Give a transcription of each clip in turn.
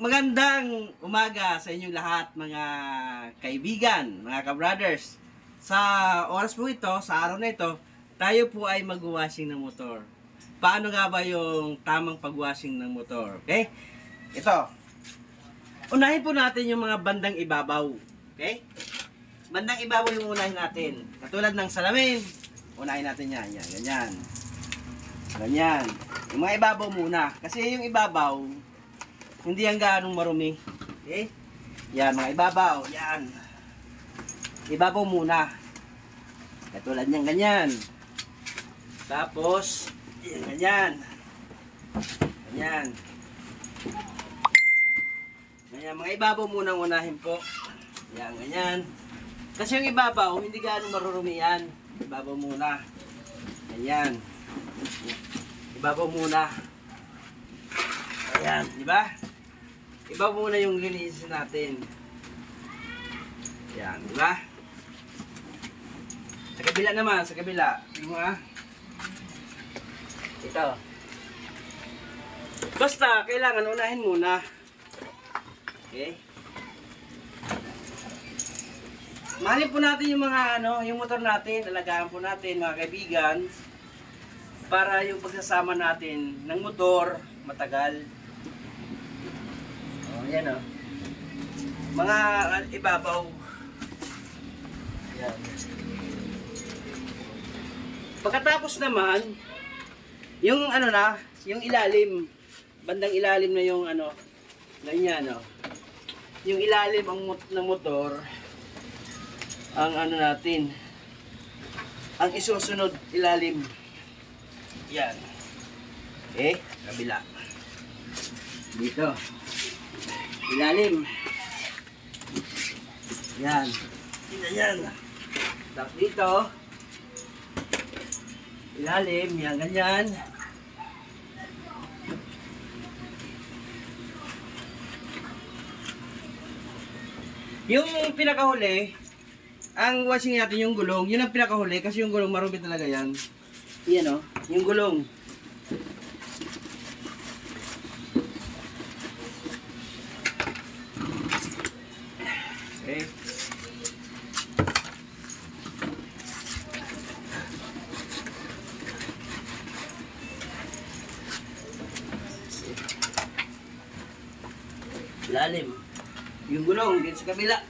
magandang umaga sa inyong lahat mga kaibigan, mga ka-brothers. Sa oras po ito, sa araw na ito, tayo po ay mag-washing ng motor. Paano nga ba yung tamang pag-washing ng motor? Okay? Ito. Unahin po natin yung mga bandang ibabaw. Okay? Bandang ibabaw yung unahin natin. Katulad ng salamin. Unahin natin yan. Yan, ganyan. Ganyan. Yung mga ibabaw muna. Kasi yung ibabaw, hindi yan gaanong marumi. Okay? Yan, mga ibabaw. Yan. Ibabaw muna. Katulad niyang ganyan. Tapos, yan, ganyan. Ganyan. Ganyan, mga ibabaw muna unahin po. Yan, ganyan. Kasi yung ibabaw, hindi gaano marurumi yan. Ibabaw muna. Ganyan. Ibabaw muna. Ayan, di ba? Iba muna yung linisin natin. Ayan, di? Sa kabila naman, sa kabila. Yung mga... Ito. Basta, kailangan unahin muna. Okay? Mahalin po natin yung mga ano, yung motor natin, alagaan po natin mga kaibigan para yung pagsasama natin ng motor matagal. Oh, yan oh. Mga uh, ibabaw. Yan. Pagkatapos naman, yung ano na, yung ilalim, bandang ilalim na yung ano, ganyan oh. Yung ilalim ang mot- ng motor, ang ano natin, ang isusunod ilalim. Yan. Okay, kabila. Dito. Ilalim. Yan. Yan, yan. Tapos dito. Ilalim, yan, ganyan. Yung pinakahuli, ang washing natin yung gulong, yun ang pinakahuli kasi yung gulong marumi talaga yan. Yan o, yung gulong. Okay. Lalim. Yung gulong dito sa kabila.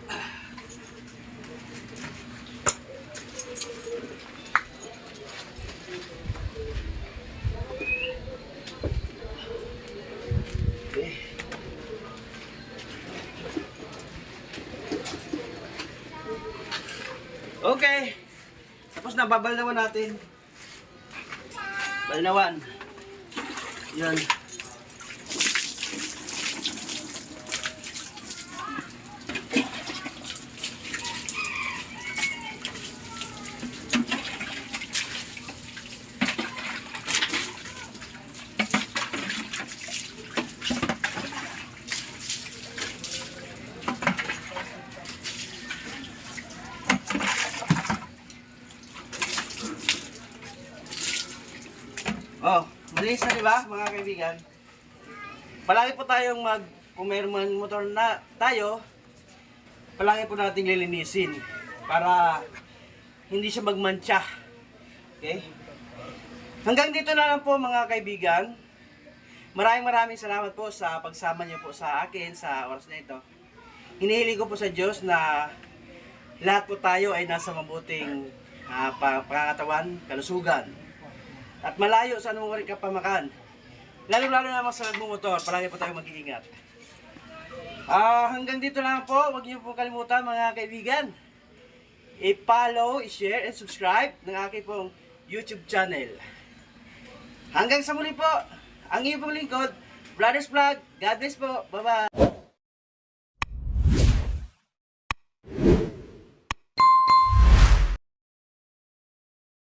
Okay. Tapos na, babalnawan natin. Balnawan. Yan. Oh, malinis na di ba mga kaibigan? Palagi po tayong mag, kung mayroon motor na tayo, palagi po nating lilinisin para hindi siya magmantsa. Okay? Hanggang dito na lang po mga kaibigan. Maraming maraming salamat po sa pagsama niyo po sa akin sa oras na ito. Hinihiling ko po sa Diyos na lahat po tayo ay nasa mabuting uh, pangangatawan, kalusugan. At malayo sa anong uri kapamakan. Lalo-lalo naman sa nagmumotor, palagi po tayo mag-iingat. Ah, hanggang dito lang po, huwag niyo po kalimutan mga kaibigan. I-follow, i-share, and subscribe ng aking pong YouTube channel. Hanggang sa muli po, ang iyong pong lingkod, Brothers Vlog. God bless po. Bye-bye.